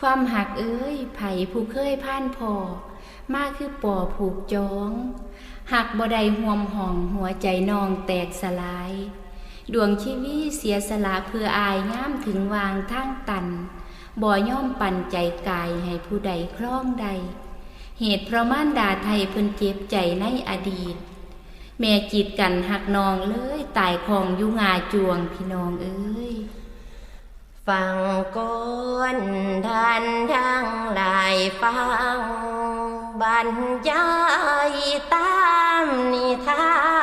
ความหักเอ้ยไผ่ผู้เคยผ่านพอ มาคือป่อผูกจองหักบ่ได้ห่วมห่องหัวใจนองแตกสลาย ดวงชีวิตเสียสละเพื่ออายงามถึงวางทางตัน บ่ย่อมปั่นใจกายให้ผู้ใดคล่องใด เหตุเพราะม่านดาไทยเพิ่นเจ็บใจในอดีต แม่จีดกันหักนองเลยตายของยุงาจวงพี่นองเอ้ย Phần cô anh thanh thang lại phang bàn trái tam ni thang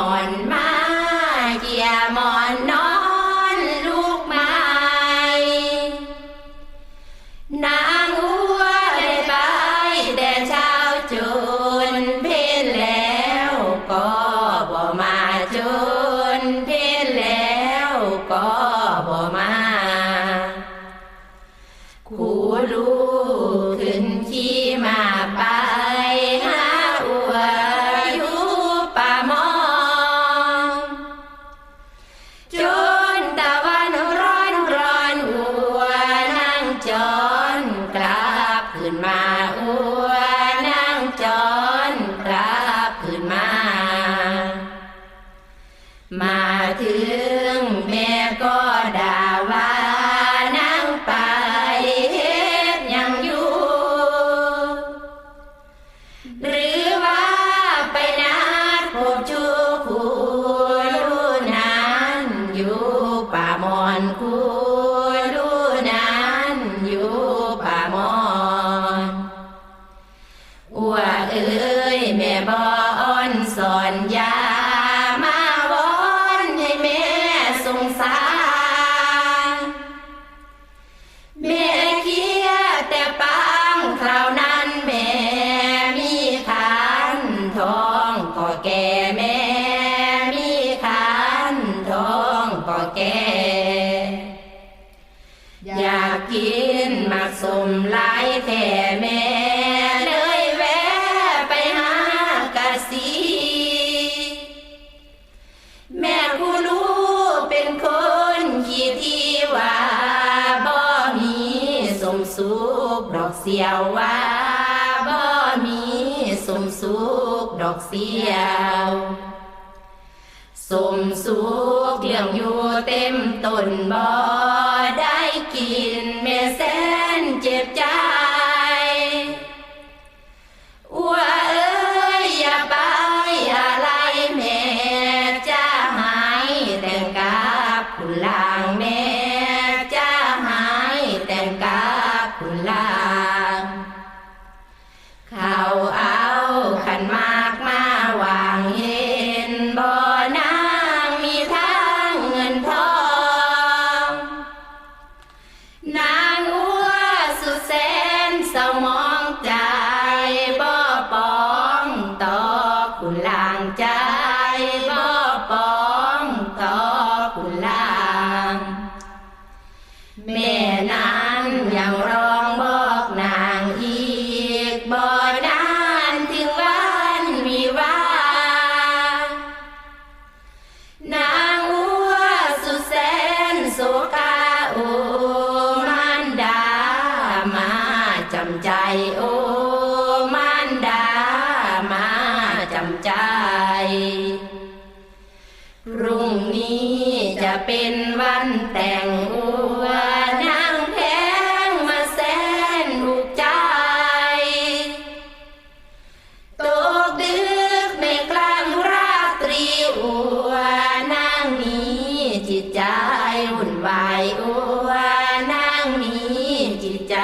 มอนมาเกียมอนน้อง Anku. เสียวว่าบ่มีสมสุกดอกเสียวสมสุกเรื่องอยู่เต็มต้นบ่ได้กินเมแสนเจ็บใจ แม่นั้นอย่างเรา จิตใจหุ่นวายอ้วนนางมีจิตใจ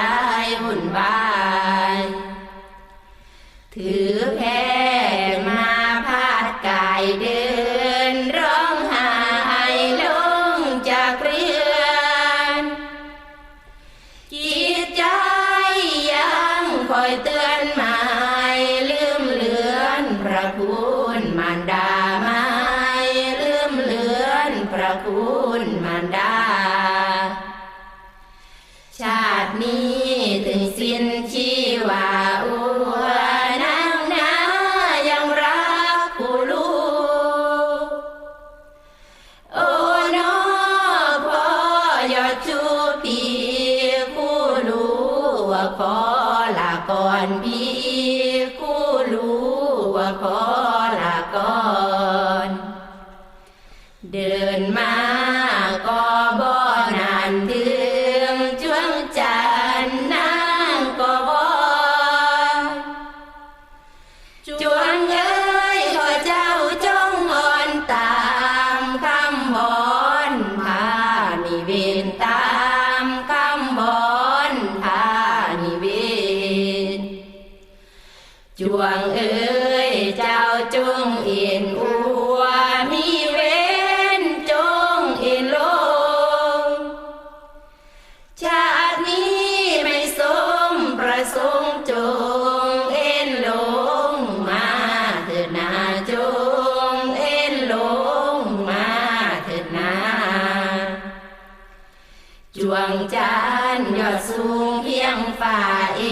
หุ่นวายถือแพมาพาดกายเดินร้องไห้ลงจากเรือนจิตใจยังคอยเตือน จวงจานยอดสูงเพียงฝ่าเอ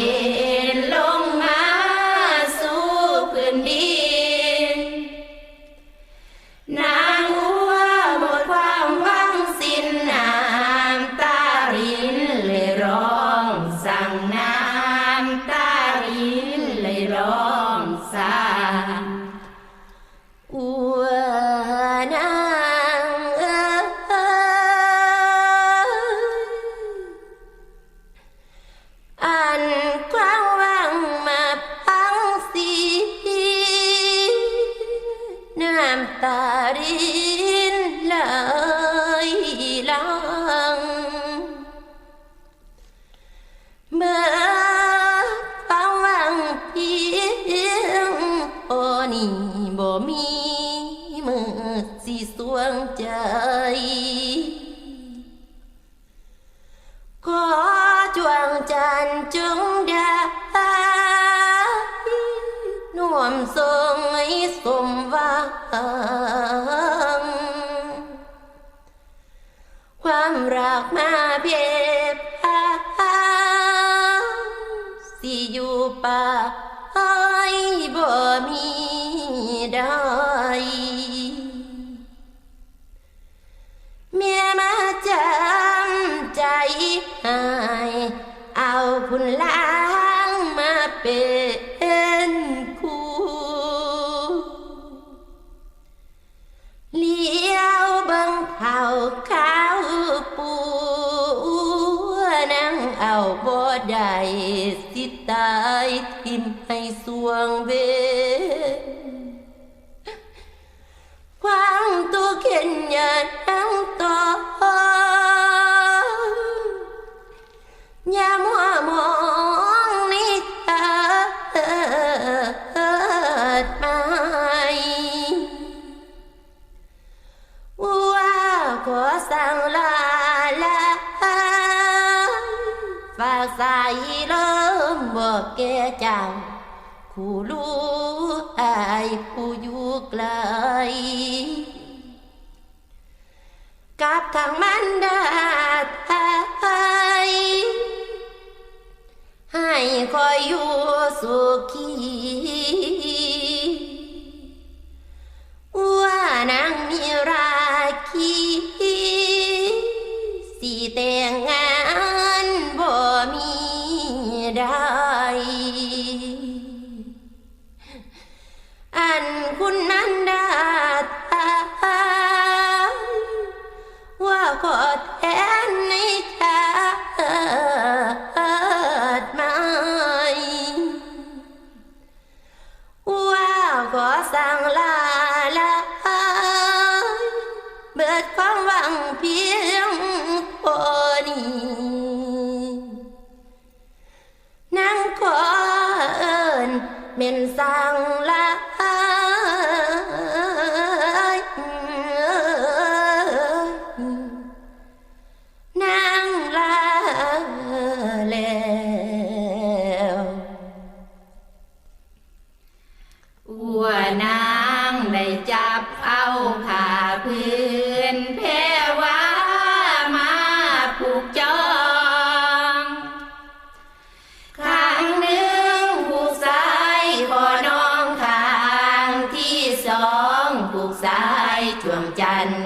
thành chương ảo võ đài xít tai tim hay xuông bên quang tu khen nhà đang สายเริ่มบอกแก่เจ้าคู่รู้อายผู้อยู่ไกลกลับทางมา อันคุณนั้นดาตายว่าขอแทนในชาติใหม่ว่าขอสั่งลาลาเบิดความหวังเพียง สองผูกสายช่วงจันทร์